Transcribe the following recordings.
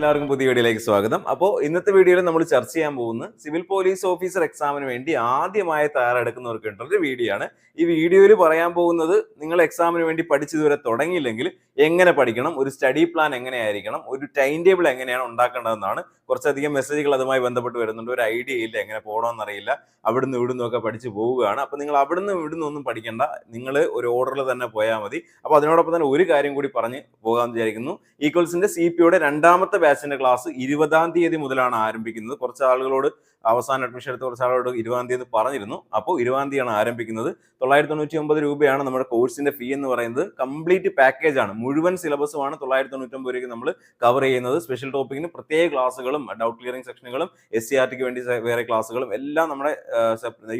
എല്ലാവർക്കും പുതിയ വീഡിയോയിലേക്ക് സ്വാഗതം. അപ്പോൾ ഇന്നത്തെ വീഡിയോയിൽ നമ്മൾ ചർച്ച ചെയ്യാൻ പോകുന്നത് സിവിൽ പോലീസ് ഓഫീസർ എക്സാമിന് വേണ്ടി ആദ്യമായി തയ്യാറെടുക്കുന്നവർക്ക് ഒരു വീഡിയോ ആണ്. ഈ വീഡിയോയിൽ പറയാൻ പോകുന്നത് നിങ്ങൾ എക്സാമിന് വേണ്ടി പഠിച്ചതുവരെ തുടങ്ങിയില്ലെങ്കിൽ എങ്ങനെ പഠിക്കണം ഒരു സ്റ്റഡി പ്ലാൻ എങ്ങനെയായിരിക്കണം ഒരു ടൈം ടേബിൾ എങ്ങനെയാണ് ഉണ്ടാക്കേണ്ടതെന്നാണ് കുറച്ചധികം മെസ്സേജുകൾ അതുമായി ബന്ധപ്പെട്ട് വരുന്നുണ്ട്. ഒരു ഐഡിയ ഇല്ല എങ്ങനെ പോകണമെന്നറിയില്ല അവിടുന്ന് ഇവിടുന്ന് ഒക്കെ പഠിച്ച് പോവുകയാണ്. അപ്പോൾ നിങ്ങൾ അവിടുന്ന് ഇവിടുന്ന് ഒന്നും പഠിക്കേണ്ട. നിങ്ങൾ ഒരു ഓർഡറിൽ തന്നെ പോയാൽ മതി. അപ്പോൾ അതിനോടൊപ്പം തന്നെ ഒരു കാര്യം കൂടി പറഞ്ഞ് പോകാമെന്ന് വിചാരിക്കുന്നു. ഈക്വൽസിന്റെ സി പിയുടെ രണ്ടാമത്തെ ബാച്ചിന്റെ ക്ലാസ് ഇരുപതാം തീയതി മുതലാണ് ആരംഭിക്കുന്നത്. കുറച്ച് ആളുകളോട് അവസാന അഡ്മിഷൻ എടുത്ത കുറച്ച് ആളോട് ഇരുപതാം തീയതി പറഞ്ഞിരുന്നു. അപ്പോൾ ഇരുപതാം തീയതിയാണ് ആരംഭിക്കുന്നത്. തൊള്ളായിരത്തി തൊണ്ണൂറ്റി ഒമ്പത് രൂപയാണ് നമ്മുടെ കോഴ്സിന്റെ ഫീ എന്ന് പറയുന്നത്. കംപ്ലീറ്റ് പാക്കേജ് ആണ്. മുഴുവൻ സിലബസുമാണ് തൊള്ളായിരത്തി തൊണ്ണൂറ്റി ഒമ്പത് രൂപയ്ക്ക് നമ്മൾ കവർ ചെയ്യുന്നത്. സ്പെഷ്യൽ ടോപ്പിക്കിന് പ്രത്യേക ക്ലാസ്സുകളും ഡൗട്ട് ക്ലിയറിംഗ് സെക്ഷനുകളും എസ് സി ആർ ടിക്ക് വേണ്ടി വേറെ ക്ലാസ്സുകളും എല്ലാം നമ്മുടെ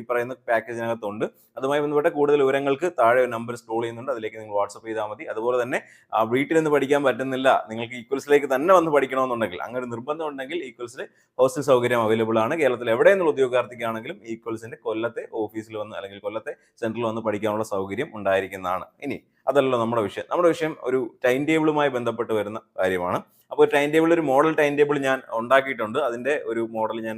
ഈ പറയുന്ന പാക്കേജിനകത്തുണ്ട് അതുമായി ബന്ധപ്പെട്ട കൂടുതൽ വിവരങ്ങൾക്ക് താഴെ നമ്പർ സ്ക്രോൾ ചെയ്യുന്നുണ്ട്. അതിലേക്ക് നിങ്ങൾ വാട്സപ്പ് ചെയ്താൽ മതി. അതുപോലെ തന്നെ വീട്ടിൽ നിന്ന് പഠിക്കാൻ പറ്റുന്നില്ല. നിങ്ങൾക്ക് ഈക്വൽസിലേക്ക് തന്നെ വന്ന് പഠിക്കണമെന്നുണ്ടെങ്കിൽ അങ്ങനെ നിർബന്ധം ഉണ്ടെങ്കിൽ ഈക്വൽസിൽ ഹോസ്റ്റൽ സൗകര്യം അവൈലബിൾ ആണ്. കേരളത്തിൽ എവിടെ നിന്നുള്ള ഉദ്യോഗാർത്ഥിക്കാണെങ്കിലും ഈക്വൽസിന്റെ കൊല്ലത്തെ ഓഫീസിൽ വന്ന് അല്ലെങ്കിൽ കൊല്ലത്തെ സെന്ററിൽ വന്ന് പഠിക്കാനുള്ള സൗകര്യം ഉണ്ടായിരിക്കുന്നതാണ്. ഇനി അതല്ലല്ലോ നമ്മുടെ വിഷയം. നമ്മുടെ വിഷയം ഒരു ടൈം ടേബിളുമായി ബന്ധപ്പെട്ട് വരുന്ന കാര്യമാണ്. അപ്പോൾ ടൈം ടേബിൾ ഒരു മോഡൽ ടൈം ടേബിൾ ഞാൻ ഉണ്ടാക്കിയിട്ടുണ്ട്. അതിന്റെ ഒരു മോഡൽ ഞാൻ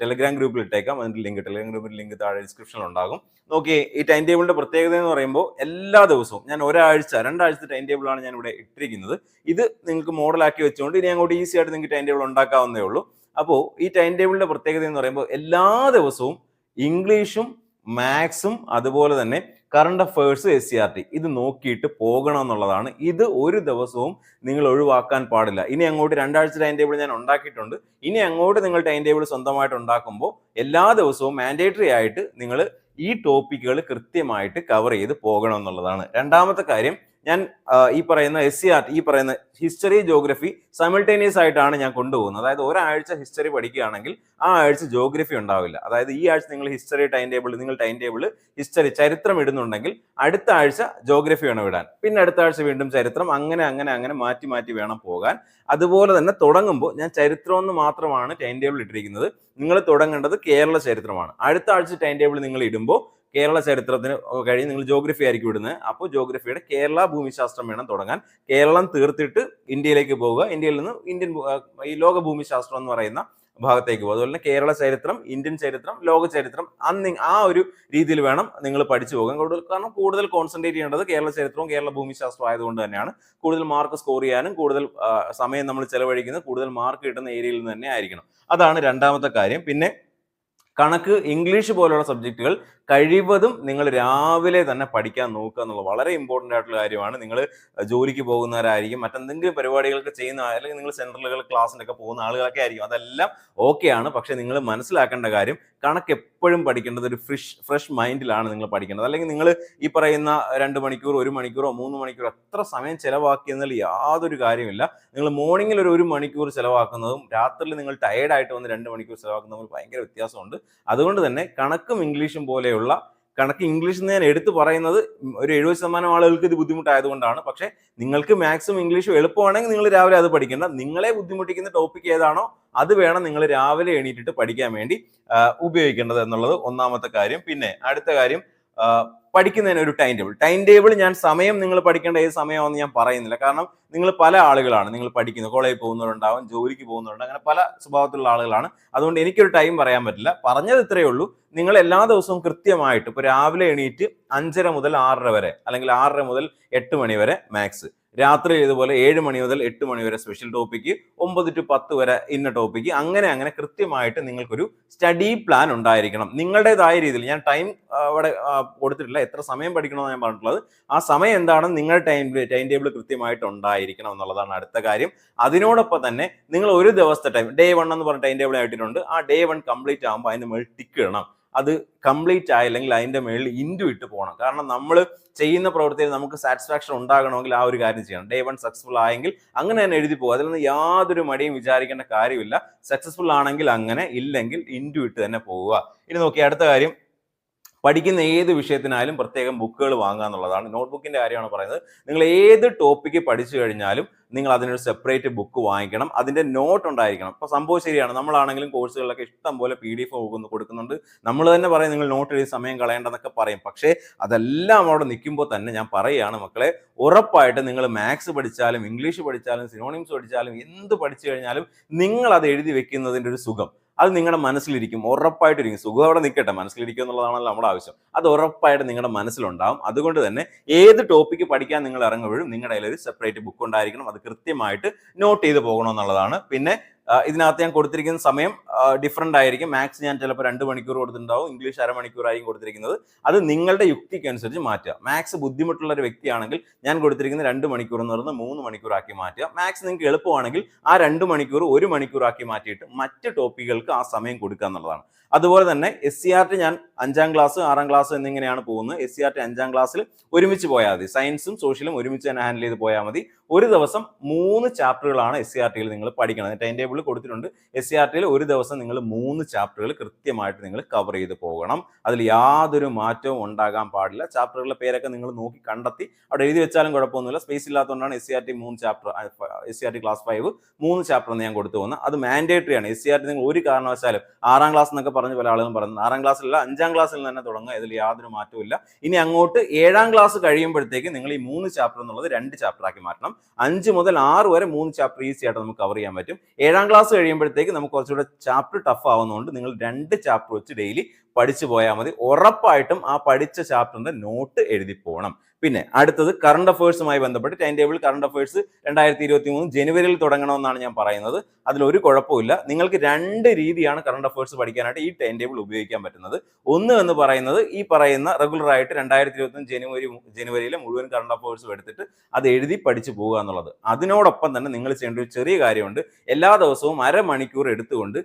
ടെലഗ്രാം ഗ്രൂപ്പിൽ ഇട്ടേക്കാം. അതിന്റെ ലിങ്ക് ടെലഗ്രാം ഗ്രൂപ്പിൽ ലിങ്ക് താഴെ ഡിസ്ക്രിപ്ഷനിൽ ഉണ്ടാകും. നോക്കി ഈ ടൈം ടേബിളിന്റെ പ്രത്യേകത എന്ന് പറയുമ്പോൾ എല്ലാ ദിവസവും ഞാൻ ഒരാഴ്ച രണ്ടാഴ്ചത്തെ ടൈം ടേബിളാണ് ഞാൻ ഇവിടെ ഇട്ടിരിക്കുന്നത്. ഇത് നിങ്ങൾക്ക് മോഡലാക്കി വെച്ചുകൊണ്ട് ഇനി അങ്ങോട്ട് ഈസി ആയിട്ട് നിങ്ങൾക്ക് ടൈം ടേബിൾ ഉണ്ടാക്കാവുന്നേ ഉള്ളൂ. അപ്പോൾ ഈ ടൈം ടേബിളിന്റെ പ്രത്യേകത എന്ന് പറയുമ്പോൾ എല്ലാ ദിവസവും ഇംഗ്ലീഷും മാത്സും അതുപോലെ തന്നെ current affairs S C R T ഇത് നോക്കിയിട്ട് പോകണം എന്നുള്ളതാണ്. ഇത് ഒരു ദിവസവും നിങ്ങൾ ഒഴിവാക്കാൻ പാടില്ല. ഇനി അങ്ങോട്ട് രണ്ടാഴ്ച ടൈം ടേബിൾ ഞാൻ ഉണ്ടാക്കിയിട്ടുണ്ട്. ഇനി അങ്ങോട്ട് നിങ്ങൾ ടൈം ടേബിൾ സ്വന്തമായിട്ട് ഉണ്ടാക്കുമ്പോൾ എല്ലാ ദിവസവും മാൻഡേറ്ററി ആയിട്ട് നിങ്ങൾ ഈ ടോപ്പിക്കുകൾ കൃത്യമായിട്ട് കവർ ചെയ്ത് പോകണം എന്നുള്ളതാണ്. രണ്ടാമത്തെ കാര്യം ഞാൻ ഈ പറയുന്ന എസ് സി ആർ ഈ പറയുന്ന ഹിസ്റ്ററി ജോഗ്രഫി സൈമിൾട്ടേനിയസ് ആയിട്ടാണ് ഞാൻ കൊണ്ടുപോകുന്നത്. അതായത് ഒരാഴ്ച ഹിസ്റ്ററി പഠിക്കുകയാണെങ്കിൽ ആ ആഴ്ച ജോഗ്രഫി ഉണ്ടാവില്ല. അതായത് ഈ ആഴ്ച നിങ്ങൾ ഹിസ്റ്ററി ടൈം ടേബിൾ നിങ്ങൾ ടൈം ടേബിൾ ഹിസ്റ്ററി ചരിത്രം ഇടുന്നുണ്ടെങ്കിൽ അടുത്ത ആഴ്ച ജോഗ്രഫി വേണം ഇടാൻ. പിന്നെ അടുത്ത ആഴ്ച വീണ്ടും ചരിത്രം അങ്ങനെ അങ്ങനെ അങ്ങനെ മാറ്റി മാറ്റി വേണം പോകാൻ. അതുപോലെ തന്നെ തുടങ്ങുമ്പോൾ ഞാൻ ചരിത്രം എന്ന് മാത്രമാണ് ടൈം ടേബിൾ ഇട്ടിരിക്കുന്നത്. നിങ്ങൾ തുടങ്ങേണ്ടത് കേരള ചരിത്രമാണ്. അടുത്ത ആഴ്ച ടൈം ടേബിൾ നിങ്ങൾ ഇടുമ്പോൾ കേരള ചരിത്രത്തിന് കഴിഞ്ഞ് നിങ്ങൾ ജോഗ്രഫി ആയിരിക്കും ഇടുന്നത് അപ്പോൾ ജോഗ്രഫിയുടെ കേരള ഭൂമിശാസ്ത്രം വേണം തുടങ്ങാൻ. കേരളം തീർത്തിട്ട് ഇന്ത്യയിലേക്ക് പോവുക. ഇന്ത്യയിൽ നിന്ന് ഇന്ത്യൻ ഈ ലോക ഭൂമിശാസ്ത്രം എന്ന് പറയുന്ന ഭാഗത്തേക്ക് പോകും അതുപോലെ തന്നെ കേരള ചരിത്രം ഇന്ത്യൻ ചരിത്രം ലോക ചരിത്രം അന്ന് ആ ഒരു രീതിയിൽ വേണം നിങ്ങൾ പഠിച്ചു പോകാൻ. കൂടുതൽ കാരണം കൂടുതൽ കോൺസെൻട്രേറ്റ് ചെയ്യേണ്ടത് കേരള ചരിത്രവും കേരള ഭൂമിശാസ്ത്രവും ആയതുകൊണ്ട് തന്നെയാണ്. കൂടുതൽ മാർക്ക് സ്കോർ ചെയ്യാനും കൂടുതൽ സമയം നമ്മൾ ചെലവഴിക്കുന്നത് കൂടുതൽ മാർക്ക് കിട്ടുന്ന ഏരിയയിൽ നിന്ന് തന്നെ ആയിരിക്കണം. അതാണ് രണ്ടാമത്തെ കാര്യം. പിന്നെ കണക്ക് ഇംഗ്ലീഷ് പോലുള്ള സബ്ജക്റ്റുകൾ കഴിവതും നിങ്ങൾ രാവിലെ തന്നെ പഠിക്കാൻ നോക്കുക എന്നുള്ളത് വളരെ ഇമ്പോർട്ടന്റ് ആയിട്ടുള്ള കാര്യമാണ്. നിങ്ങൾ ജോലിക്ക് പോകുന്നവരായിരിക്കും മറ്റെന്തെങ്കിലും പരിപാടികളൊക്കെ ചെയ്യുന്ന അല്ലെങ്കിൽ നിങ്ങൾ സെൻട്രലുകൾ ക്ലാസ്സിനൊക്കെ പോകുന്ന ആളുകളൊക്കെ ആയിരിക്കും. അതെല്ലാം ഓക്കെയാണ് പക്ഷേ നിങ്ങൾ മനസ്സിലാക്കേണ്ട കാര്യം കണക്ക് എപ്പോഴും പഠിക്കേണ്ടത് ഒരു ഫ്രഷ് ഫ്രഷ് മൈൻഡിലാണ് നിങ്ങൾ പഠിക്കേണ്ടത്. അല്ലെങ്കിൽ നിങ്ങൾ ഈ പറയുന്ന രണ്ട് മണിക്കൂർ ഒരു മണിക്കൂറോ മൂന്ന് മണിക്കൂറോ എത്ര സമയം ചിലവാക്കിയെന്നാൽ യാതൊരു കാര്യമില്ല നിങ്ങൾ മോർണിംഗിൽ ഒരു ഒരു മണിക്കൂർ ചിലവാക്കുന്നതും രാത്രിയിൽ നിങ്ങൾ ടയേർഡായിട്ട് വന്ന് രണ്ട് മണിക്കൂർ ചിലവാക്കുന്നതും ഭയങ്കര വ്യത്യാസമുണ്ട്. അതുകൊണ്ട് തന്നെ കണക്കും ഇംഗ്ലീഷും പോലെയുള്ള കണക്ക് ഇംഗ്ലീഷിൽ നിന്ന് ഞാൻ എടുത്തു പറയുന്നത് ഒരു എഴുപത് ശതമാനം ആളുകൾക്ക് ഇത് ബുദ്ധിമുട്ടായതുകൊണ്ടാണ്. പക്ഷേ നിങ്ങൾക്ക് മാത്സും ഇംഗ്ലീഷും എളുപ്പമാണെങ്കിൽ നിങ്ങൾ രാവിലെ അത് പഠിക്കേണ്ട. നിങ്ങളെ ബുദ്ധിമുട്ടിക്കുന്ന ടോപ്പിക് ഏതാണോ അത് വേണം നിങ്ങൾ രാവിലെ എണീറ്റിട്ട് പഠിക്കാൻ വേണ്ടി ഉപയോഗിക്കേണ്ടത് എന്നുള്ളത് ഒന്നാമത്തെ കാര്യം. പിന്നെ അടുത്ത കാര്യം പഠിക്കുന്നതിന് ഒരു ടൈം ടേബിൾ ടൈം ടേബിൾ ഞാൻ സമയം നിങ്ങൾ പഠിക്കേണ്ട ഏത് സമയമാണെന്ന് ഞാൻ പറയുന്നില്ല. കാരണം നിങ്ങൾ പല ആളുകളാണ് നിങ്ങൾ പഠിക്കുന്നത്. കോളേജിൽ പോകുന്നവരുണ്ടാവും ജോലിക്ക് പോകുന്നവരുണ്ട് അങ്ങനെ പല സ്വഭാവത്തിലുള്ള ആളുകളാണ്. അതുകൊണ്ട് എനിക്കൊരു ടൈം പറയാൻ പറ്റില്ല. പറഞ്ഞത് ഇത്രയേ ഉള്ളൂ. നിങ്ങൾ എല്ലാ ദിവസവും കൃത്യമായിട്ട് ഇപ്പോൾ രാവിലെ എണീറ്റ് അഞ്ചര മുതൽ ആറര വരെ അല്ലെങ്കിൽ ആറര മുതൽ എട്ട് മണി വരെ മാത്സ് രാത്രി ഇതുപോലെ ഏഴ് മണി മുതൽ എട്ട് മണി വരെ സ്പെഷ്യൽ ടോപ്പിക്ക് ഒമ്പത് ടു പത്ത് വരെ ഇന്ന ടോപ്പിക്ക് അങ്ങനെ അങ്ങനെ കൃത്യമായിട്ട് നിങ്ങൾക്കൊരു സ്റ്റഡി പ്ലാൻ ഉണ്ടായിരിക്കണം. നിങ്ങളുടേതായ രീതിയിൽ ഞാൻ ടൈം അവിടെ കൊടുത്തിട്ടില്ല എത്ര സമയം പഠിക്കണമെന്ന് ഞാൻ പറഞ്ഞിട്ടുള്ളത്. ആ സമയം എന്താണ്? നിങ്ങളുടെ ടൈം ടൈം ടേബിൾ കൃത്യമായിട്ട് ഉണ്ടായിരിക്കണം എന്നുള്ളതാണ് അടുത്ത കാര്യം. അതിനോടൊപ്പം തന്നെ നിങ്ങൾ ഒരു ദിവസത്തെ ടൈം ഡേ വൺ എന്ന് പറഞ്ഞ ടൈം ടേബിൾ ആയിട്ടിട്ടുണ്ട് ആ ഡേ വൺ കംപ്ലീറ്റ് ആകുമ്പോൾ അതിന് മുകളിൽ ടിക്ക് ഇടണം. അത് കംപ്ലീറ്റ് ആയില്ലെങ്കിൽ അതിന്റെ മേളിൽ ഇന്റു ഇട്ട് പോകണം. കാരണം നമ്മൾ ചെയ്യുന്ന പ്രവൃത്തിയിൽ നമുക്ക് സാറ്റിസ്ഫാക്ഷൻ ഉണ്ടാകണമെങ്കിൽ ആ ഒരു കാര്യം ചെയ്യണം. ഡേ വൺ സക്സസ്ഫുൾ ആയെങ്കിൽ അങ്ങനെ തന്നെ എഴുതി പോകും. അതിൽ നിന്ന് യാതൊരു മടിയും വിചാരിക്കേണ്ട കാര്യമില്ല. സക്സസ്ഫുൾ ആണെങ്കിൽ അങ്ങനെ ഇല്ലെങ്കിൽ ഇന്റു ഇട്ട് തന്നെ പോവുക. ഇനി നോക്കി അടുത്ത കാര്യം. പഠിക്കുന്ന ഏത് വിഷയത്തിനായാലും പ്രത്യേകം ബുക്കുകൾ വാങ്ങുക എന്നുള്ളതാണ്. നോട്ട്ബുക്കിന്റെ കാര്യമാണ് പറയുന്നത്. നിങ്ങൾ ഏത് ടോപ്പിക്ക് പഠിച്ചു കഴിഞ്ഞാലും നിങ്ങൾ അതിനൊരു സെപ്പറേറ്റ് ബുക്ക് വാങ്ങിക്കണം. അതിന്റെ നോട്ട് ഉണ്ടായിരിക്കണം. ഇപ്പോൾ സംഭവം ശരിയാണ്. നമ്മളാണെങ്കിലും കോഴ്സുകളിലൊക്കെ ഇഷ്ടം പോലെ പി ഡി എഫ് കൊടുക്കുന്നുണ്ട്. നമ്മൾ തന്നെ പറയും നിങ്ങൾ നോട്ട് എഴുതി സമയം കളയേണ്ടതൊക്കെ പറയും. പക്ഷേ അതെല്ലാം അവിടെ നിൽക്കുമ്പോൾ തന്നെ ഞാൻ പറയുകയാണ് മക്കളെ ഉറപ്പായിട്ട് നിങ്ങൾ മാത്സ് പഠിച്ചാലും ഇംഗ്ലീഷ് പഠിച്ചാലും സിനോണിംസ് പഠിച്ചാലും എന്ത് പഠിച്ചു കഴിഞ്ഞാലും നിങ്ങൾ അത് എഴുതി വെക്കുന്നതിന്റെ ഒരു സുഖം. അത് നിങ്ങളുടെ മനസ്സിലിരിക്കും ഉറപ്പായിട്ടിരിക്കും. സുഖം അവിടെ നിൽക്കട്ടെ മനസ്സിലിരിക്കുക എന്നുള്ളതാണല്ലോ നമ്മുടെ ആവശ്യം. അത് ഉറപ്പായിട്ട് നിങ്ങളുടെ മനസ്സിലുണ്ടാവും. അതുകൊണ്ട് തന്നെ ഏത് ടോപ്പിക്ക് പഠിക്കാൻ നിങ്ങൾ ഇറങ്ങുമ്പോഴും നിങ്ങളുടെ കയ്യിൽ ഒരു സെപ്പറേറ്റ് ബുക്ക് ഉണ്ടായിരിക്കണം. അത് കൃത്യമായിട്ട് നോട്ട് ചെയ്ത് പോകണമെന്നുള്ളതാണ് പിന്നെ ആ, ഇതിനകത്ത് ഞാൻ കൊടുത്തിരിക്കുന്ന സമയം ഡിഫറെന്റ് ആയിരിക്കും. മാത്സ് ഞാൻ ചിലപ്പോൾ രണ്ട് മണിക്കൂർ കൊടുത്തിട്ടുണ്ടാവും. ഇംഗ്ലീഷ് അരമണിക്കൂറായിരിക്കും കൊടുത്തിരിക്കുന്നത്. അത് നിങ്ങളുടെ യുക്തിക്ക് അനുസരിച്ച് മാറ്റുക. മാത്സ് ബുദ്ധിമുട്ടുള്ള ഒരു വ്യക്തിയാണെങ്കിൽ ഞാൻ കൊടുത്തിരിക്കുന്ന രണ്ട് മണിക്കൂർ എന്ന് പറയുന്നത് മൂന്ന് മണിക്കൂറാക്കി മാറ്റുക. മാത്സ് നിങ്ങൾക്ക് എളുപ്പമാണെങ്കിൽ ആ രണ്ട് മണിക്കൂർ ഒരു മണിക്കൂറാക്കി മാറ്റിയിട്ട് മറ്റ് ടോപ്പിക്കുകൾക്ക് ആ സമയം കൊടുക്കുക എന്നുള്ളതാണ്. അതുപോലെ തന്നെ എസ് സി ആർ ടി ഞാൻ അഞ്ചാം ക്ലാസ് ആറാം ക്ലാസ് എന്നിങ്ങനെയാണ് പോകുന്നത്. എസ് സി ആർ ടി അഞ്ചാം ക്ലാസ്സിൽ ഒരുമിച്ച് പോയാൽ മതി. സയൻസും സോഷ്യലും ഒരുമിച്ച് തന്നെ ഹാൻഡിൽ ചെയ്ത് പോയാൽ മതി. ഒരു ദിവസം മൂന്ന് ചാപ്റ്ററുകളാണ് എസ് സി ആർ ടിയിൽ നിങ്ങൾ പഠിക്കണം. ടൈം ടേബിൾ കൊടുത്തിട്ടുണ്ട്. എസ് സി ആർ ടിയിൽ ഒരു ദിവസം നിങ്ങൾ മൂന്ന് ചാപ്റ്ററുകൾ കൃത്യമായിട്ട് നിങ്ങൾ കവർ ചെയ്ത് പോകണം. അതിൽ യാതൊരു മാറ്റവും ഉണ്ടാകാൻ പാടില്ല. ചാപ്റ്ററുകളുടെ പേരൊക്കെ നിങ്ങൾ നോക്കി കണ്ടെത്തി. അവിടെ എഴുതി വെച്ചാലും കുഴപ്പമൊന്നുമില്ല. സ്പേസ് ഇല്ലാത്തതുകൊണ്ടാണ് എസ് സി ആർ ടി മൂന്ന് chapter S C R T class five മൂന്ന് ചാപ്റ്റർ ഞാൻ കൊടുത്തു പോകുന്നത്. അത് മാൻഡേറ്ററി ആണ്. എസ് സി ആർ ടി നിങ്ങൾ ഒരു കാരണവശാലും ആറാം ക്ലാസ് എന്നൊക്കെ പറഞ്ഞ് പല ആളുകളും പറയുന്നത്. ആറാം ക്ലാസ്സിലല്ല അഞ്ചാം ക്ലാസ്സിൽ തന്നെ തുടങ്ങുക. ഇതിൽ യാതൊരു മാറ്റവും ഇനി അങ്ങോട്ട് ഏഴാം ക്ലാസ് കഴിയുമ്പോഴത്തേക്ക് നിങ്ങൾ ഈ മൂന്ന് ചാപ്റ്റർ എന്നുള്ളത് രണ്ട് ചാപ്റ്റർ ആക്കി മാറ്റണം അഞ്ച് മുതൽ ആറ് വരെ മൂന്ന് ചാപ്റ്റർ ഈസി ആയിട്ട് നമുക്ക് കവർ ചെയ്യാൻ പറ്റും. ഏഴാം ക്ലാസ് കഴിയുമ്പോഴത്തേക്ക് നമുക്ക് കുറച്ചുകൂടെ ചാപ്റ്റർ ടഫ് ആവുന്നതുകൊണ്ട് നിങ്ങൾ രണ്ട് ചാപ്റ്റർ വെച്ച് ഡെയിലി പഠിച്ചു പോയാൽ മതി. ഉറപ്പായിട്ടും ആ പഠിച്ച ചാപ്റ്ററിന്റെ നോട്ട് എഴുതി പോകണം പിന്നെ അടുത്തത് കറണ്ട് അഫയേഴ്സുമായി ബന്ധപ്പെട്ട് ടൈം ടേബിൾ കറണ്ട് അഫയേഴ്സ് രണ്ടായിരത്തി ഇരുപത്തി മൂന്ന് ജനുവരിയിൽ തുടങ്ങണമെന്നാണ് ഞാൻ പറയുന്നത്. അതിലൊരു കുഴപ്പമില്ല നിങ്ങൾക്ക് രണ്ട് രീതിയാണ് കറണ്ട് അഫയേഴ്സ് പഠിക്കാനായിട്ട് ഈ ടൈം ടേബിൾ ഉപയോഗിക്കാൻ പറ്റുന്നത്. ഒന്ന് എന്ന് പറയുന്നത് ഈ പറയുന്ന റെഗുലർ ആയിട്ട് രണ്ടായിരത്തി ഇരുപത്തി ജനുവരി ജനുവരിയിലെ മുഴുവൻ കറണ്ട് അഫയേഴ്സും എടുത്തിട്ട് അത് എഴുതി പഠിച്ചു പോകുക എന്നുള്ളത്. അതിനോടൊപ്പം തന്നെ നിങ്ങൾ ചെയ്യേണ്ട ഒരു ചെറിയ കാര്യമുണ്ട്. എല്ലാ ദിവസവും അരമണിക്കൂർ എടുത്തുകൊണ്ട്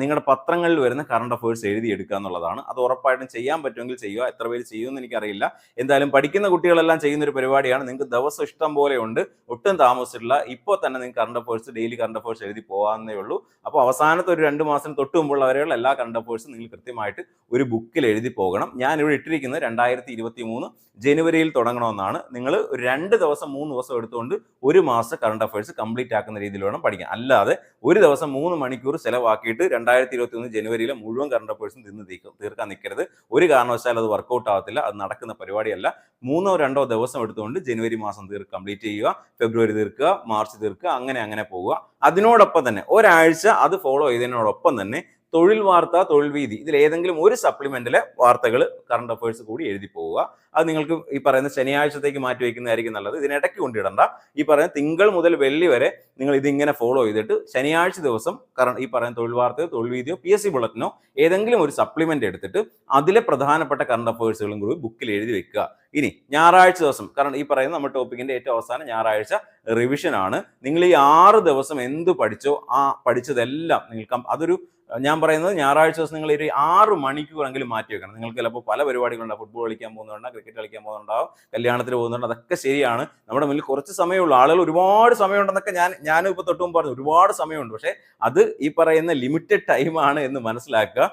നിങ്ങളുടെ പത്രങ്ങളിൽ വരുന്ന കറണ്ട് അഫയേഴ്സ് എഴുതിയെടുക്കുക എന്നുള്ളതാണ്. അത് ഉറപ്പായിട്ടും ചെയ്യാൻ പറ്റുമെങ്കിൽ ചെയ്യുക. എത്ര പേര് ചെയ്യുമെന്ന് എനിക്കറിയില്ല. എന്തായാലും പഠിക്കുന്ന കുട്ടികളെല്ലാം ചെയ്യുന്ന ഒരു പരിപാടിയാണ്. നിങ്ങൾക്ക് ദിവസം ഇഷ്ടം പോലെ ഉണ്ട്. ഒട്ടും താമസിച്ചിട്ടില്ല. ഇപ്പോൾ തന്നെ നിങ്ങൾക്ക് current affairs daily current affairs എഴുതി പോകാവുന്നേ ഉള്ളൂ. അപ്പോൾ അവസാനത്തെ ഒരു രണ്ട് മാസം തൊട്ട് മുമ്പുള്ള വരെയുള്ള എല്ലാ കറണ്ട് അഫയേഴ്സും നിങ്ങൾ കൃത്യമായിട്ട് ഒരു ബുക്കിൽ എഴുതി പോകണം. ഞാൻ ഇവിടെ ഇട്ടിരിക്കുന്നത് രണ്ടായിരത്തി ഇരുപത്തി മൂന്ന് ജനുവരിയിൽ തുടങ്ങണമെന്നാണ്. നിങ്ങൾ രണ്ട് ദിവസം മൂന്ന് ദിവസം എടുത്തുകൊണ്ട് ഒരു മാസം കറണ്ട് അഫയേഴ്സ് കംപ്ലീറ്റ് ആക്കുന്ന രീതിയിൽ വേണം പഠിക്കാൻ. അല്ലാതെ ഒരു ദിവസം മൂന്ന് മണിക്കൂർ ചിലവാക്കിയിട്ട് രണ്ടായിരത്തി ഇരുപത്തി ഒന്ന് ജനുവരിയിലെ മുഴുവൻ കറണ്ട് അഫയേഴ്സും തിന്ന് തീർക്കും. തീർക്കാൻ നിൽക്കരുത് ഒരു കാരണവശാലും അത് വർക്കൗട്ട് ആവത്തില്ല. അത് നടക്കുന്ന പരിപാടിയല്ല. മൂന്നോ രണ്ടോ ദിവസം എടുത്തുകൊണ്ട് ജനുവരി മാസം തീർ കംപ്ലീറ്റ് ചെയ്യുക. ഫെബ്രുവരി തീർക്കുക. മാർച്ച് തീർക്കുക. അങ്ങനെ അങ്ങനെ പോവുക. അതിനോടൊപ്പം തന്നെ ഒരാഴ്ച അത് ഫോളോ ചെയ്തതിനോടൊപ്പം തന്നെ തൊഴിൽ വാർത്ത തൊഴിൽ വീതി ഇതിൽ ഏതെങ്കിലും ഒരു സപ്ലിമെന്റിലെ വാർത്തകൾ കറണ്ട് അഫയേഴ്സ് കൂടി എഴുതി പോവുക. അത് നിങ്ങൾക്ക് ഈ പറയുന്ന ശനിയാഴ്ചത്തേക്ക് മാറ്റി വയ്ക്കുന്നതായിരിക്കും നല്ലത്. ഇതിനിടയ്ക്ക് കൊണ്ടിടണ്ട. ഈ പറയുന്ന തിങ്കൾ മുതൽ വെള്ളി വരെ നിങ്ങൾ ഇതിങ്ങനെ ഫോളോ ചെയ്തിട്ട് ശനിയാഴ്ച ദിവസം കറണ്ട് ഈ പറയുന്ന തൊഴിൽ വാർത്തയോ തൊഴിൽ വീതിയോ പി എസ് സി ബുള്ളറ്റിനോ ഏതെങ്കിലും ഒരു സപ്ലിമെന്റ് എടുത്തിട്ട് അതിലെ പ്രധാനപ്പെട്ട കറണ്ട് അഫയേഴ്സുകളും കൂടി ബുക്കിൽ എഴുതി വെക്കുക. ഇനി ഞായറാഴ്ച ദിവസം കാരണം ഈ പറയുന്ന നമ്മുടെ ടോപ്പിക്കിന്റെ ഏറ്റവും അവസാനം ഞായറാഴ്ച റിവിഷൻ ആണ്. നിങ്ങൾ ഈ ആറ് ദിവസം എന്ത് പഠിച്ചോ ആ പഠിച്ചതെല്ലാം നിങ്ങൾക്ക് അതൊരു ഞാൻ പറയുന്നത് ഞായറാഴ്ച ദിവസം നിങ്ങൾ ഒരു ആറ് മണിക്കൂറെങ്കിലും മാറ്റി വെക്കണം. നിങ്ങൾക്ക് ചിലപ്പോൾ പല പരിപാടികളുണ്ടാവും ഫുട്ബോൾ കളിക്കാൻ പോകുന്നുണ്ടാവും ക്രിക്കറ്റ് കളിക്കാൻ പോകുന്നുണ്ടാവും കല്യാണത്തിന് പോകുന്നുണ്ട് അതൊക്കെ ശരിയാണ്. നമ്മുടെ മുന്നിൽ കുറച്ച് സമയമുള്ളൂ. ആളുകൾ ഒരുപാട് സമയമുണ്ടെന്നൊക്കെ ഞാൻ ഞാനും ഇപ്പോൾ തൊട്ടും പറഞ്ഞു. ഒരുപാട് സമയമുണ്ട്. പക്ഷേ അത് ഈ പറയുന്ന ലിമിറ്റഡ് ടൈമാണ് എന്ന് മനസ്സിലാക്കുക.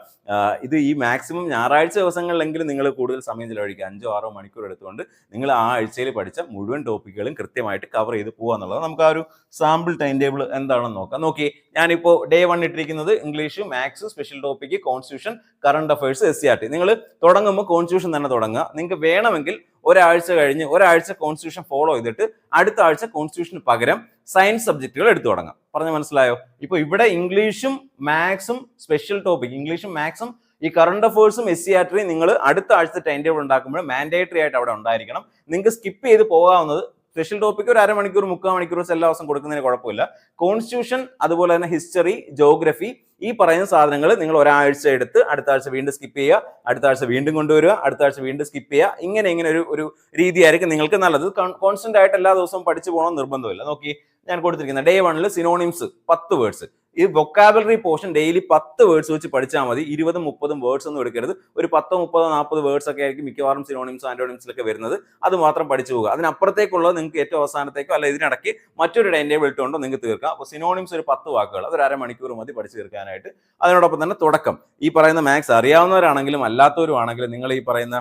ഇത് ഈ മാക്സിമം ഞായറാഴ്ച ദിവസങ്ങളിലെങ്കിലും നിങ്ങൾ കൂടുതൽ സമയം ചിലവഴിക്കുക. അഞ്ചോ ആറോ മണിക്കൂർ എടുത്തുകൊണ്ട് നിങ്ങൾ ആ ആഴ്ചയിൽ പഠിച്ച മുഴുവൻ ടോപ്പിക്കുകളും കൃത്യമായിട്ട് കവർ ചെയ്ത് പോകുക എന്നുള്ളത് നമുക്ക് ആ ഒരു സാമ്പിൾ ടൈം ടേബിൾ എന്താണെന്ന് നോക്കാം. നോക്കി ഞാനിപ്പോൾ ഡേ വൺ ഇട്ടിരിക്കുന്നത് English maths special topic constitution current affairs S C R T നിങ്ങൾ തുടങ്ങുമ്പോൾ കോൺസ്റ്റിറ്റ്യൂഷൻ തന്നെ തുടങ്ങുക. നിങ്ങൾക്ക് വേണമെങ്കിൽ ഒരാഴ്ച കഴിഞ്ഞ് ഒരാഴ്ച കോൺസ്റ്റിറ്റ്യൂഷൻ ഫോളോ ചെയ്തിട്ട് അടുത്ത ആഴ്ച കോൺസ്റ്റിറ്റ്യൂഷന് പകരം സയൻസ് സബ്ജക്റ്റുകൾ എടുത്തു തുടങ്ങാം. പറഞ്ഞു മനസ്സിലായോ? ഇപ്പൊ ഇവിടെ ഇംഗ്ലീഷും മാത്സും സ്പെഷ്യൽ ടോപ്പിക് ഇംഗ്ലീഷും മാത്സും ഈ കറണ്ട് അഫയേഴ്സും എസ് സി ആർ ടി നിങ്ങൾ അടുത്ത ആഴ്ച ടൈം ടേബിൾ ഉണ്ടാക്കുമ്പോൾ മാൻഡേറ്ററി ആയിട്ട് അവിടെ ഉണ്ടായിരിക്കണം. നിങ്ങൾക്ക് സ്കിപ്പ് ചെയ്ത് പോകാവുന്നത് സ്പെഷ്യൽ ടോപ്പിക്ക് ഒരു അരമണിക്കൂർ മുക്കാൽ മണിക്കൂർ എല്ലാ ദിവസം കൊടുക്കുന്നതിന് കുഴപ്പമില്ല. കോൺസ്റ്റിറ്റ്യൂഷൻ അതുപോലെ തന്നെ ഹിസ്റ്ററി ജോഗ്രഫി ഈ പറയുന്ന സാധനങ്ങൾ നിങ്ങൾ ഒരാഴ്ച എടുത്ത് അടുത്ത ആഴ്ച വീണ്ടും സ്കിപ്പ് ചെയ്യുക അടുത്ത ആഴ്ച വീണ്ടും കൊണ്ടുവരിക അടുത്ത ആഴ്ച വീണ്ടും സ്കിപ്പ് ചെയ്യുക. ഇങ്ങനെ ഇങ്ങനെ ഒരു ഒരു രീതിയായിരിക്കും നിങ്ങൾക്ക് നല്ലത്. കോൺസ്റ്റന്റ് ആയിട്ട് എല്ലാ ദിവസവും പഠിച്ചു പോകണം നിർബന്ധമില്ല. നോക്കി ഞാൻ കൊടുത്തിരിക്കുന്ന ഡേ വണ്ണിൽ സിനോണിംസ് പത്ത് വേർഡ്സ് ഈ വൊക്കാബുലറി പോർഷൻ ഡെയിലി പത്ത് വേർഡ്സ് വെച്ച് പഠിച്ചാൽ മതി. ഇരുപതും മുപ്പതും വേർഡ്സ് ഒന്നും എടുക്കരുത്. ഒരു പത്തോ മുപ്പതോ നാൽപ്പത് വേർഡ്സ് ഒക്കെ ആയിരിക്കും മിക്കവാറും സിനോണിംസ് ആൻഡോണിംസിലൊക്കെ വരുന്നത്. അത് മാത്രം പഠിച്ചു പോകുക അതിനപ്പുറത്തേക്കുള്ളത് നിങ്ങൾക്ക് ഏറ്റവും അവസാനത്തേക്കോ അല്ല ഇതിനിടയ്ക്ക് മറ്റൊരു ടൈം ടേബിൾ ഇട്ടുകൊണ്ടോ നിങ്ങൾക്ക് തീർക്കാം. അപ്പോൾ സിനോണിംസ് ഒരു പത്ത് വാക്കുകൾ. അതൊരു അരമണിക്കൂർ മതി പഠിച്ചു തീർക്കാനായിട്ട്. അതിനോടൊപ്പം തന്നെ തുടക്കം. ഈ പറയുന്ന മാത്സ് അറിയാവുന്നവരാണെങ്കിലും അല്ലാത്തവരും ആണെങ്കിലും നിങ്ങൾ ഈ പറയുന്ന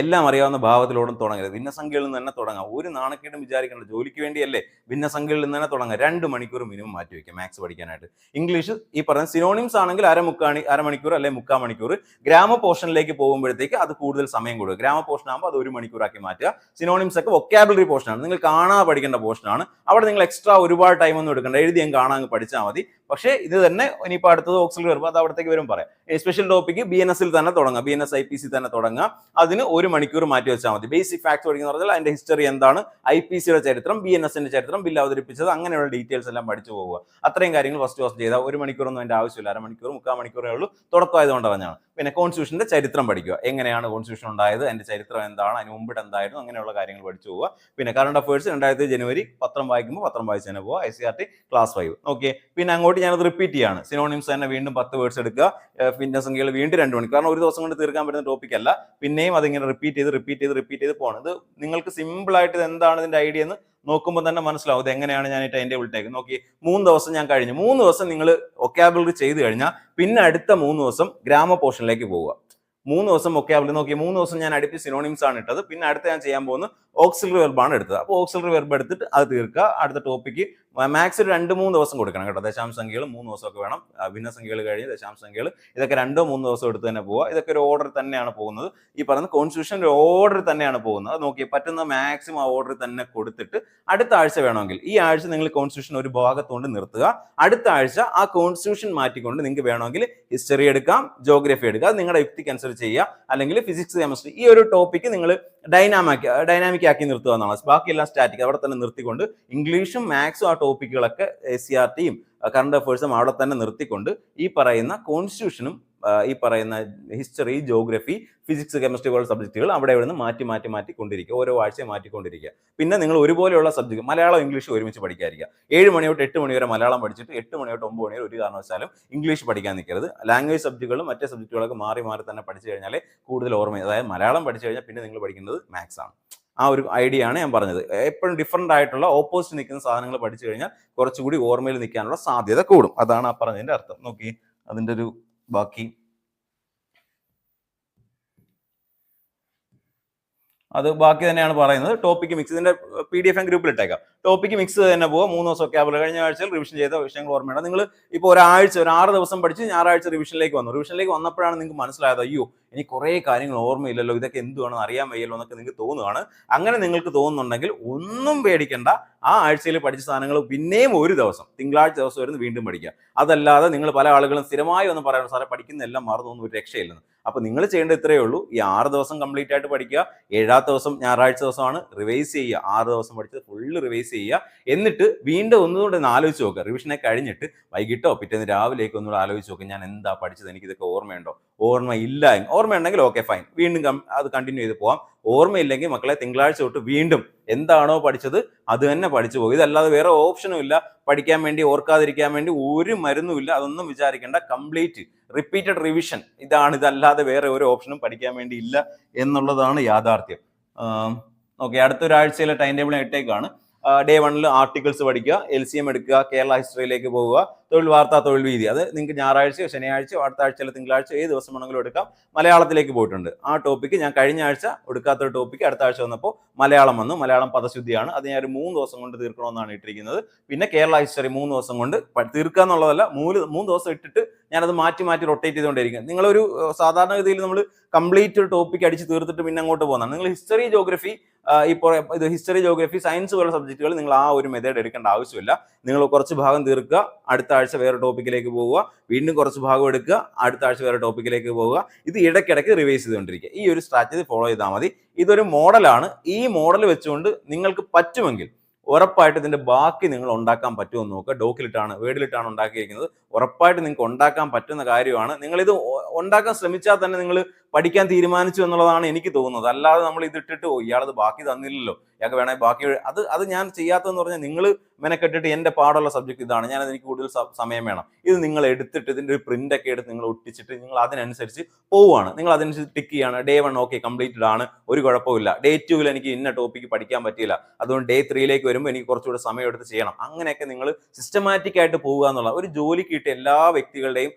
എല്ലാം അറിയാവുന്ന ഭാവത്തിലോടും തുടങ്ങരുത്. ഭിന്നസംഖ്യയിൽ നിന്ന് തന്നെ തുടങ്ങാം. ഒരു നാണക്കേടും വിചാരിക്കേണ്ട ജോലിക്ക് വേണ്ടിയല്ലേ ഭിന്നസംഖ്യയിൽ നിന്ന് തന്നെ തുടങ്ങാം. രണ്ട് മണിക്കൂർ മിനിമം മാറ്റി വെക്കാം മാത്സ് പഠിക്കാനായിട്ട്. ഇംഗ്ലീഷ് ഈ പറഞ്ഞ സിനോണിംസ് ആണെങ്കിൽ അരമുക്കാണി അരമണിക്കൂർ അല്ലെങ്കിൽ മുക്കാൽ മണിക്കൂർ. ഗ്രാമ പോർഷനിലേക്ക് പോകുമ്പോഴത്തേക്ക് അത് കൂടുതൽ സമയം കൊടുക്കുക. ഗ്രാമ പോർഷൻ ആകുമ്പോൾ അത് ഒരു മണിക്കൂറാക്കി മാറ്റുക. സിനോണിംസ് ഒക്കെ വൊക്കാബുലറി പോർഷനാണ് നിങ്ങൾ കാണാതെ പഠിക്കേണ്ട പോർഷനാണ് അവിടെ നിങ്ങൾ എക്സ്ട്രാ ഒരുപാട് ടൈം ഒന്നും എടുക്കേണ്ട. എഴുതി ഞാൻ കാണാൻ പഠിച്ചാൽ മതി. പക്ഷേ ഇത് തന്നെ ഇനിയിപ്പോൾ അടുത്തത് ഓക്സിൽ വരുമ്പോൾ അത് അവിടത്തേക്ക് വരും പറയാം. സ്പെഷ്യൽ ടോപ്പിക്ക് ബി എൻ എസിൽ തന്നെ തുടങ്ങാം. B N S I P C തന്നെ തുടങ്ങാം. അതിന് ഒരു മണിക്കൂർ മാറ്റി വെച്ചാൽ മതി. ബേസിക് ഫാക്ട്സ് പഠിക്കുന്ന പറഞ്ഞാൽ അതിന്റെ ഹിസ്റ്ററി എന്താണ്? ഐ പി സിയുടെ ചരിത്രം ബി എൻ എസിന്റെ ചരിത്രം ബില്ല് അവതരിപ്പിച്ചത് അങ്ങനെയുള്ള ഡീറ്റെയിൽസ് എല്ലാം പഠിച്ചു പോകുക അത്രയും കാര്യങ്ങൾ ഫസ്റ്റ് ഫസ്റ്റ് ചെയ്താൽ ഒരു മണിക്കൂറൊന്നും അതിന്റെ ആവശ്യമില്ല. അരമണിക്കൂർ മുക്കാൽ മണിക്കൂറേ ഉള്ളൂ. തുടക്കമായതുകൊണ്ട് പറഞ്ഞാണ്. പിന്നെ കോൺസ്റ്റിറ്റ്യൂഷന്റെ ചരിത്രം പഠിക്കുക. എങ്ങനെയാണ് കോൺസ്റ്റിറ്റ്യൂഷൻ ഉണ്ടായത്? അതിന്റെ ചരിത്രം എന്താണ്? അതിന് മുമ്പിട്ട് എന്തായിരുന്നു അങ്ങനെയുള്ള കാര്യങ്ങൾ പഠിച്ചു പോവുക. പിന്നെ കറണ്ട് അഫയേഴ്സ് രണ്ടായിരത്തി ജനുവരി പത്രം വായിക്കുമ്പോൾ പത്രം വായിച്ച് തന്നെ പോവുക. I C R T class five okay പിന്നെ അങ്ങോട്ട് ഞാനത് റിപ്പീറ്റ് ചെയ്യാണ്. സിനോണിംസ് തന്നെ വീണ്ടും പത്ത് വേർഡ്സ് എടുക്കുക. ഏഹ് പിന്നെ സംഖ്യകൾ വീണ്ടും രണ്ട് മണിക്കൂർ. കാരണം ഒരു ദിവസം കൊണ്ട് തീർക്കാൻ പറ്റുന്ന ടോപ്പിക് അല്ല. പിന്നെയും അതിങ്ങനെ റിപ്പീറ്റ് ചെയ്ത് റിപ്പീറ്റ് ചെയ്ത് റിപ്പീറ്റ് ചെയ്ത് പോകണം. ഇത് നിങ്ങൾക്ക് സിമ്പിളായിട്ട് ഇത് എന്താണ് ഇതിന്റെ ഐഡിയ എന്ന് നോക്കുമ്പോൾ തന്നെ മനസ്സിലാവും എങ്ങനെയാണ് ഞാൻ ഈ ടൈം ടേബിൾ ടേക്ക് നോക്കി. മൂന്ന് ദിവസം ഞാൻ കഴിഞ്ഞു. മൂന്ന് ദിവസം നിങ്ങൾ ഒക്കാബിളറി ചെയ്ത് കഴിഞ്ഞാൽ പിന്നെ അടുത്ത മൂന്ന് ദിവസം ഗ്രാമ പോർഷനിലേക്ക് പോവുക. മൂന്ന് ദിവസം ഒക്കാബിളറി നോക്കി. മൂന്ന് ദിവസം ഞാൻ അടുപ്പി സിനോണിംസ് ആണ് ഇട്ടത്. പിന്നെ അടുത്ത ഞാൻ ചെയ്യാൻ പോകുന്നത് ഓക്സിലറി വെർബാണ് എടുത്തത്. അപ്പോൾ ഓക്സിലറി വെർബ് എടുത്തിട്ട് അത് തീർക്കുക. അടുത്ത ടോപ്പിക്ക് മാക്സ് ഒരു രണ്ട് മൂന്ന് ദിവസം കൊടുക്കണം കേട്ടോ. ദശാംശ സംഖ്യകൾ മൂന്ന് ദിവസമൊക്കെ വേണം. ഭിന്ന സംഖ്യകൾ കഴിഞ്ഞ് ദശാംശ സംഖ്യകൾ ഇതൊക്കെ രണ്ടോ മൂന്ന് ദിവസം എടുത്ത് തന്നെ പോവുക. ഇതൊക്കെ ഒരു ഓർഡർ തന്നെയാണ് പോകുന്നത്. ഈ പറയുന്ന കോൺസ്റ്റിറ്റ്യൂഷൻ ഒരു ഓർഡർ തന്നെയാണ് പോകുന്നത്. നോക്കി പറ്റുന്ന മാക്സിമം ഓർഡർ തന്നെ കൊടുത്തിട്ട് അടുത്ത ആഴ്ച വേണമെങ്കിൽ ഈ ആഴ്ച നിങ്ങൾ കോൺസ്റ്റിറ്റ്യൂഷൻ ഒരു ഭാഗത്തുകൊണ്ട് നിർത്തുക. അടുത്ത ആഴ്ച ആ കോൺസ്റ്റിറ്റ്യൂഷൻ മാറ്റിക്കൊണ്ട് നിങ്ങൾക്ക് വേണമെങ്കിൽ ഹിസ്റ്ററി എടുക്കാം ജോഗ്രഫി എടുക്കാം. നിങ്ങളുടെ യുക്തിക്ക് അനുസരിച്ച് ചെയ്യുക. അല്ലെങ്കിൽ ഫിസിക്സ് കെമിസ്ട്രി ഈ ഒരു ടോപ്പിക്ക് നിങ്ങൾ ഡൈനാമിക് ഡൈനാമിക് ആക്കി നിർത്തുക എന്നാണ് ബാക്കിയെല്ലാം സ്റ്റാറ്റിക് അവിടെ തന്നെ നിർത്തിക്കൊണ്ട് ഇംഗ്ലീഷും മാത്സും ആ ടോപ്പിക്കുകളൊക്കെ എസ് സി ആർ ടിയും കറണ്ട് അഫേഴ്സും അവിടെ തന്നെ നിർത്തിക്കൊണ്ട് ഈ പറയുന്ന കോൺസ്റ്റിറ്റ്യൂഷനും ഈ പറയുന്ന ഹിസ്റ്ററി ജോഗ്രഫി ഫിസിക്സ് കെമിസ്ട്രി പോലുള്ള സബ്ജക്റ്റുകൾ അവിടെ ഇവിടെ നിന്ന് മാറ്റി മാറ്റി മാറ്റിക്കൊണ്ടിരിക്കുക ഓരോ ആഴ്ചയും മാറ്റിക്കൊണ്ടിരിക്കുക പിന്നെ നിങ്ങൾ ഒരുപോലെയുള്ള സബ്ജക്ട് മലയാളം ഇംഗ്ലീഷ് ഒരുമിച്ച് പഠിക്കാതിരിക്കുക. ഏഴ് മണി തൊട്ട് എട്ട് മണി വരെ മലയാളം പഠിച്ചിട്ട് എട്ട് മണി തൊട്ട് ഒമ്പത് മണി വരെ ഒരു കാരണവശാലും ഇംഗ്ലീഷ് പഠിക്കാൻ നിൽക്കരുത്. ലാംഗ്വേജ് സബ്ജക്റ്റുകളും മറ്റേ സബ്ജക്റ്റുകളൊക്കെ മാറി മാറി തന്നെ പഠിച്ചു കഴിഞ്ഞാൽ കൂടുതൽ ഓർമ്മ അതായത് മലയാളം പഠിച്ചു കഴിഞ്ഞാൽ പിന്നെ നിങ്ങൾ പഠിക്കുന്നത് മാത്സ് ആണ്. ആ ഒരു ഐഡിയ ആണ് ഞാൻ പറഞ്ഞത്. എപ്പോഴും ഡിഫറെന്റ് ആയിട്ടുള്ള ഓപ്പോസിറ്റ് നിൽക്കുന്ന സാധനങ്ങൾ പഠിച്ചു കഴിഞ്ഞാൽ കുറച്ചുകൂടി ഓർമ്മയിൽ നിൽക്കാനുള്ള സാധ്യത കൂടും. അതാണ് ആ പറഞ്ഞതിന്റെ അർത്ഥം. നോക്കി അതിന്റെ ഒരു ബാക്കി. അത് ബാക്കി തന്നെയാണ് പറയുന്നത്. ടോപ്പിക്ക് മിക്സ് ഇതിന്റെ പി ഡി എഫ് എം ഗ്രൂപ്പിൽ ഇട്ടേക്കാം. ടോപ്പിക്ക് മിക്സ് തന്നെ പോകുക മൂന്ന് ദിവസമൊക്കെ ആവുമ്പോൾ കഴിഞ്ഞ ആഴ്ചയിൽ റിവിഷൻ ചെയ്ത വിഷയങ്ങൾ ഓർമ്മയുണ്ട്. നിങ്ങൾ ഇപ്പോൾ ഒരാഴ്ച ഒരു ആറ് ദിവസം പഠിച്ച് ഞായറാഴ്ച റിവിഷനിലേക്ക് വന്നു. റിവിഷനിലേക്ക് വന്നപ്പോഴാണ് നിങ്ങൾക്ക് മനസ്സിലായത് അയ്യോ ഇനി കുറേ കാര്യങ്ങൾ ഓർമ്മയില്ലല്ലോ. ഇതൊക്കെ എന്തുവാണെന്ന് അറിയാൻ വയ്യല്ലോ എന്നൊക്കെ നിങ്ങൾക്ക് തോന്നുകയാണ്. അങ്ങനെ നിങ്ങൾക്ക് തോന്നുന്നുണ്ടെങ്കിൽ ഒന്നും പേടിക്കേണ്ട. ആ ആഴ്ചയിൽ പഠിച്ച സാധനങ്ങൾ പിന്നെയും ഒരു ദിവസം തിങ്കളാഴ്ച ദിവസം വരുന്ന വീണ്ടും പഠിക്കുക. അതല്ലാതെ നിങ്ങൾ പല ആളുകളും സ്ഥിരമായി ഒന്ന് പറയണം സാറേ പഠിക്കുന്നതെല്ലാം മറന്നൊന്നും ഒരു രക്ഷയില്ലെന്ന്. അപ്പോൾ നിങ്ങൾ ചെയ്യേണ്ടത് ഇത്രയേ ഉള്ളൂ. ഈ ആറ് ദിവസം കംപ്ലീറ്റ് ആയിട്ട് പഠിക്കുക. ഏഴാമത്തെ ദിവസം ഞായറാഴ്ച ദിവസമാണ്. റിവൈസ് ചെയ്യുക. ആറ് ദിവസം പഠിച്ചത് ഫുള്ള് റിവൈസ് ചെയ്യുക. എന്നിട്ട് വീണ്ടും ഒന്നുകൂടെ ഒന്ന് ആലോചിച്ച് നോക്കുക. റിവിഷനെ കഴിഞ്ഞിട്ട് വൈകിട്ടോ പിറ്റേന്ന് രാവിലേക്ക് ഒന്നുകൂടെ ആലോചിച്ച് നോക്കുക. ഞാൻ എന്താ പഠിച്ചത്? എനിക്ക് ഇതൊക്കെ ഓർമ്മയുണ്ടോ? ഓർമ്മയില്ല ഇല്ല ഓർമ്മയുണ്ടെങ്കിൽ ഓക്കെ ഫൈൻ വീണ്ടും അത് കണ്ടിന്യൂ ചെയ്ത് പോവാം. ഓർമ്മയില്ലെങ്കിൽ മക്കളെ തിങ്കളാഴ്ച തൊട്ട് വീണ്ടും എന്താണോ പഠിച്ചത് അത് തന്നെ പഠിച്ചു പോകും. ഇതല്ലാതെ വേറെ ഓപ്ഷനും ഇല്ല. പഠിക്കാൻ വേണ്ടി ഓർക്കാതിരിക്കാൻ വേണ്ടി ഒരു മരുന്നും ഇല്ല. അതൊന്നും വിചാരിക്കേണ്ട. കംപ്ലീറ്റ് റിപ്പീറ്റഡ് റിവിഷൻ ഇതാണ്. ഇതല്ലാതെ വേറെ ഒരു ഓപ്ഷനും പഠിക്കാൻ വേണ്ടി ഇല്ല എന്നുള്ളതാണ് യാഥാർത്ഥ്യം. ഓക്കെ അടുത്തൊരാഴ്ചയിലെ ടൈം ടേബിൾ ഇട്ടേക്കാണ്. ഡേ വണ്ണിൽ ആർട്ടിക്കിൾസ് പഠിക്കുക എൽ സി എം എടുക്കുക കേരള ഹിസ്റ്ററിയിലേക്ക് പോവുക തൊഴിൽ വാർത്ത തൊഴിൽ വീതി. അത് നിങ്ങൾക്ക് ഞായറാഴ്ചയോ ശനിയാഴ്ചയോ അടുത്ത ആഴ്ചയിലോ തിങ്കളാഴ്ചയോ ഏത് ദിവസം വേണമെങ്കിലും എടുക്കാം. മലയാളത്തിലേക്ക് പോയിട്ടുണ്ട്. ആ ടോപ്പിക്ക് ഞാൻ കഴിഞ്ഞ ആഴ്ച എടുക്കാത്ത ടോപ്പിക്ക് അടുത്ത ആഴ്ച വന്നപ്പോൾ മലയാളം വന്നു. മലയാളം പദശുദ്ധിയാണ്. അത് ഞാൻ ഒരു മൂന്ന് ദിവസം കൊണ്ട് തീർക്കണമെന്നാണ് ഇട്ടിരിക്കുന്നത്. പിന്നെ കേരള ഹിസ്റ്ററി മൂന്ന് ദിവസം കൊണ്ട് തീർക്കുക എന്നുള്ളതല്ല മൂന്ന് മൂന്ന് ദിവസം ഇട്ടിട്ട് ഞാനത് മാറ്റി മാറ്റി റൊട്ടേറ്റ് ചെയ്തുകൊണ്ടിരിക്കും നിങ്ങളൊരു സാധാരണ സാധാരണഗതിയിൽ നമ്മൾ കംപ്ലീറ്റ് ഒരു ടോപ്പിക് അടിച്ച് തീർത്തിട്ട് പിന്നെ അങ്ങോട്ട് പോകുന്നതാണ്. നിങ്ങൾ ഹിസ്റ്ററി ജോഗ്രഫി ഇപ്പോൾ ഇത് ഹിസ്റ്ററി ജോഗ്രഫി സയൻസ് പോലുള്ള സബ്ജക്റ്റുകൾ നിങ്ങൾ ആ ഒരു മെത്തേഡ് എടുക്കേണ്ട ആവശ്യമില്ല. നിങ്ങൾ കുറച്ച് ഭാഗം തീർക്കുക അടുത്ത ആഴ്ച വേറെ ടോപ്പിക്കിലേക്ക് പോവുക വീണ്ടും കുറച്ച് ഭാഗം എടുക്കുക അടുത്ത ആഴ്ച വേറെ ടോപ്പിക്കിലേക്ക് പോവുക. ഇത് ഇടയ്ക്കിടയ്ക്ക് റിവൈസ് ചെയ്തുകൊണ്ടിരിക്കുക. ഈ ഒരു സ്ട്രാറ്റജി ഫോളോ ചെയ്താൽ മതി. ഇതൊരു മോഡലാണ് ഈ മോഡൽ വെച്ചുകൊണ്ട് നിങ്ങൾക്ക് പറ്റുമെങ്കിൽ ഉറപ്പായിട്ട് ഇതിന്റെ ബാക്കി നിങ്ങൾ ഉണ്ടാക്കാൻ പറ്റുമെന്ന് നോക്കുക. ഡോക്കിലിട്ടാണ് വേർഡിലിട്ടാണ് ഉണ്ടാക്കിയിരിക്കുന്നത്. ഉറപ്പായിട്ട് നിങ്ങൾക്ക് ഉണ്ടാക്കാൻ പറ്റുന്ന കാര്യമാണ്. നിങ്ങളിത് ഉണ്ടാക്കാൻ ശ്രമിച്ചാൽ തന്നെ നിങ്ങൾ പഠിക്കാൻ തീരുമാനിച്ചു എന്നുള്ളതാണ് എനിക്ക് തോന്നുന്നത്. അല്ലാതെ നമ്മൾ ഇതിട്ടിട്ട് ഓ ഇയാളത് ബാക്കി തന്നില്ലല്ലോ. ഇയാൾക്ക് വേണേൽ ബാക്കി അത് അത് ഞാൻ ചെയ്യാത്തതെന്ന് പറഞ്ഞാൽ നിങ്ങൾ മെനക്കെട്ടിട്ട് എന്റെ പാടുള്ള സബ്ജക്ട് ഇതാണ്. ഞാൻ എനിക്ക് കൂടുതൽ സമയം വേണം. ഇത് നിങ്ങൾ എടുത്തിട്ട് ഇതിന്റെ ഒരു പ്രിന്റ് ഒക്കെ എടുത്ത് നിങ്ങൾ ഒട്ടിച്ചിട്ട് നിങ്ങൾ അതിനനുസരിച്ച് പോവുകയാണ്. നിങ്ങൾ അതിനനുസരിച്ച് ടിക്ക് ചെയ്യാണ് ഡേ വൺ ഓക്കെ കംപ്ലീറ്റഡ് ആണ്. ഒരു കുഴപ്പമില്ല ഡേ ടുവിൽ എനിക്ക് ഇന്ന ടോപ്പിക്ക് പഠിക്കാൻ പറ്റിയില്ല. അതുകൊണ്ട് ഡേ ത്രീയിലേക്ക് വരുമ്പോൾ എനിക്ക് കുറച്ചുകൂടെ സമയം എടുത്ത് ചെയ്യണം. അങ്ങനെയൊക്കെ നിങ്ങൾ സിസ്റ്റമാറ്റിക് ആയിട്ട് പോവുക എന്നുള്ള ഒരു ജോലി കിട്ടിയ എല്ലാ വ്യക്തികളുടെയും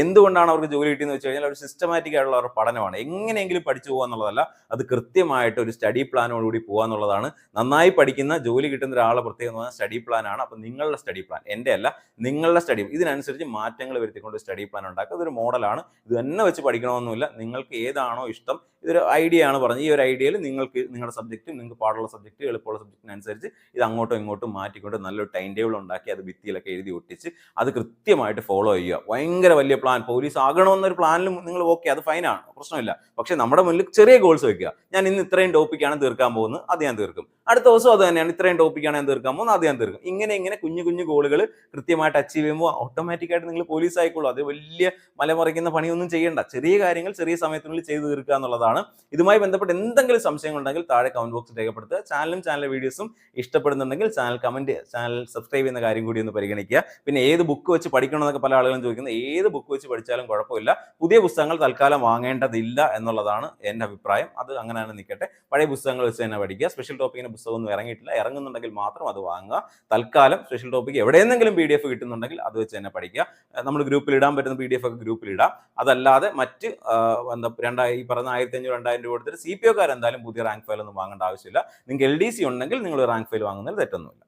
എന്തുകൊണ്ടാണ് അവർക്ക് ജോലി കിട്ടിയെന്ന് വെച്ച് കഴിഞ്ഞാൽ അവർ സിസ്റ്റമാറ്റിക് ആയിട്ടുള്ള ഒരു പഠനമാണ്. എങ്ങനെയെങ്കിലും പഠിച്ചു പോകുക എന്നുള്ളതല്ല അത് കൃത്യമായിട്ട് ഒരു സ്റ്റഡി പ്ലാനോടുകൂടി പോകുക എന്നുള്ളതാണ് നന്നായി പഠിക്കുന്ന ജോലി കിട്ടുന്ന ഒരാളെ പ്രത്യേകം പറഞ്ഞാൽ സ്റ്റഡി പ്ലാനാണ് അപ്പോൾ അപ്പം നിങ്ങളുടെ സ്റ്റഡി പ്ലാൻ എന്റെ അല്ല നിങ്ങളുടെ സ്റ്റഡി ഇതിനനുസരിച്ച് മാറ്റങ്ങൾ വരുത്തിക്കൊണ്ട് സ്റ്റഡി പ്ലാൻ ഉണ്ടാക്കുക. ഇതൊരു മോഡലാണ്. ഇത് തന്നെ വെച്ച് പഠിക്കണമെന്നില്ല നിങ്ങൾക്ക് ഏതാണോ ഇഷ്ടം ഇതൊരു ഐഡിയ ആണ് പറഞ്ഞത്. ഈ ഒരു ഐഡിയയിൽ നിങ്ങൾക്ക് നിങ്ങളുടെ സബ്ജക്റ്റ് നിങ്ങൾക്ക് പാടുള്ള സബ്ജക്റ്റ് എളുപ്പമുള്ള സബ്ജക്റ്റിനനുസരിച്ച് ഇത് അങ്ങോട്ടും ഇങ്ങോട്ടും മാറ്റിക്കൊണ്ട് നല്ലൊരു ടൈം ടേബിൾ ഉണ്ടാക്കി അത് ഭിത്തിയിലൊക്കെ എഴുതി ഒട്ടിച്ച് അത് കൃത്യമായിട്ട് ഫോളോ ചെയ്യുക. ഭയങ്കര വലിയ പ്ലാൻ. പോലീസ് ആകണമെന്നൊരു പ്ലാനിലും നിങ്ങൾ ഓക്കെ അത് ഫൈനാണ്. പ്രശ്നമില്ല. പക്ഷേ നമ്മുടെ മുന്നിൽ ചെറിയ ഗോൾസ് വെക്കുക. ഞാൻ ഇന്ന് ഇത്രയും ടോപ്പിക്കാണ് തീർക്കാൻ പോകുന്നത്. അത് ഞാൻ തീർക്കും. അടുത്ത ദിവസം അത് തന്നെയാണ്. ഇത്രയും ടോപ്പിക്കാണ് ഞാൻ തീർക്കാൻ പോകുന്നത്. അത് ഞാൻ തീർക്കും. ഇങ്ങനെ ഇങ്ങനെ കുഞ്ഞു കുഞ്ഞു ഗോളുകൾ കൃത്യമായിട്ട് അച്ചീവ് ചെയ്യുമ്പോൾ ഓട്ടോമാറ്റിക്കായിട്ട് നിങ്ങൾ പോലീസ് ആയിക്കോളൂ. അത് വലിയ മലമറിക്കുന്ന പണിയൊന്നും ചെയ്യേണ്ട. ചെറിയ കാര്യങ്ങൾ ചെറിയ സമയത്തിനുള്ളിൽ ചെയ്തു തീർക്കുക എന്നുള്ളതാണ്. ഇതുമായി ബന്ധപ്പെട്ട് എന്തെങ്കിലും സംശയങ്ങളുണ്ടെങ്കിൽ താഴെ കമന്റ് ബോക്സിൽ രേഖപ്പെടുത്തുക. ചാനലും ചാനലിലെ വീഡിയോസും ഇഷ്ടപ്പെടുന്നുണ്ടെങ്കിൽ ചാനൽ കമന്റ് ചാനൽ സബ്സ്ക്രൈബ് ചെയ്യുന്ന കാര്യം കൂടി ഒന്ന് പരിഗണിക്കുക. പിന്നെ ഏത് ബുക്ക് വെച്ച് പഠിക്കണമെന്നൊക്കെ പല ആളുകളും ചോദിക്കുന്നത് ഏത് ബുക്ക് വെച്ച് പഠിച്ചാലും കുഴപ്പമില്ല. പുതിയ പുസ്തകങ്ങൾ തൽക്കാലം വാങ്ങേണ്ടതില്ല എന്നുള്ളതാണ് എന്റെ അഭിപ്രായം. അത് അങ്ങനെയാണ് നിൽക്കട്ടെ പഴയ പുസ്തകങ്ങൾ വെച്ച് തന്നെ പഠിക്കുക. സ്പെഷ്യൽ ടോപ്പിക്കിന് പുസ്തകമൊന്നും ഇറങ്ങിയിട്ടില്ല. ഇറങ്ങുന്നുണ്ടെങ്കിൽ മാത്രം അത് വാങ്ങുക. തൽക്കാലം സ്പെഷ്യൽ ടോപ്പിക് എവിടെയെന്നെങ്കിലും പി ഡി എഫ് കിട്ടുന്നുണ്ടെങ്കിൽ അത് വെച്ച് തന്നെ പഠിക്കുക. നമ്മൾ ഗ്രൂപ്പിൽ ഇടാൻ പറ്റുന്ന പി ഡി എഫ് ഒക്കെ ഗ്രൂപ്പിൽ ഇടാം. അതല്ലാതെ മറ്റ് എന്താ രണ്ടായി ഈ പറഞ്ഞ ആയിരത്തി അഞ്ഞൂറ് രണ്ടായിരം രൂപ കൊടുത്തിട്ട് സി പി ഒക്കാരെന്തായാലും പുതിയ റാങ്ക് ഫയൽ ഒന്നും വാങ്ങേണ്ട ആവശ്യമില്ല. നിങ്ങൾക്ക് എൽ ഡി സി ഉണ്ടെങ്കിൽ നിങ്ങൾ റാങ്ക് ഫയൽ വാങ്ങുന്നതിൽ തെറ്റൊന്നുമില്ല.